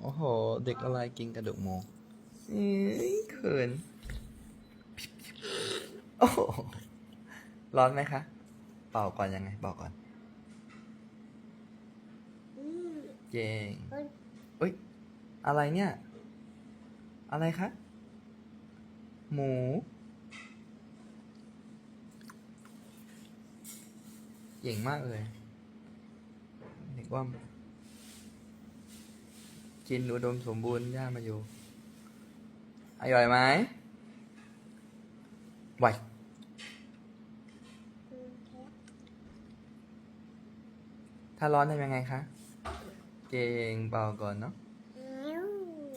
โอ้โห เด็กอะไรกินกระดูกหมูเอ้ยเขิน โอ้โหร้อนไหมคะ เป่าก่อนยังไงเป่าก่อนอืมเก่งเอ้ยอุ้ย อะไรเนี่ย อะไรคะ หมู เก่งมากเลย เด็กว่า กินอุดมสมบูรณ์ย่ามาอยู่อร่อยไหมไหวอืมถ้าร้อนทำยังไงคะ เก่งเป่าก่อนเนาะแล้ว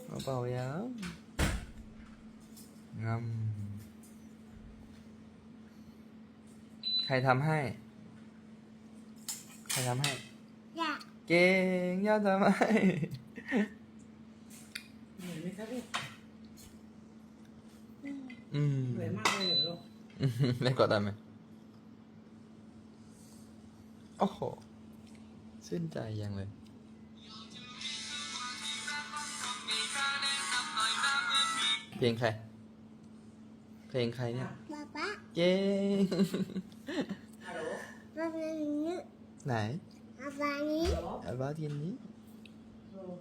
เอาเป่ายาวงำใครทำให้ ใครทำให้อยากเก่งย่าทำให้เห นื่อยไหมครับพี่อืมเหนื่อยมากเลยเหรอลูกอืมได้กดได้ไหมโอ้โหชื่นใจยังเลย เพลงใคร เพลงใครเนี่ย ป๊าป๊าเก่งฮัลโหลป๊าป๊านี้ไหนป๊าป๊านี้ฮัลโหลอาบาทีนนี้ฮัลโหล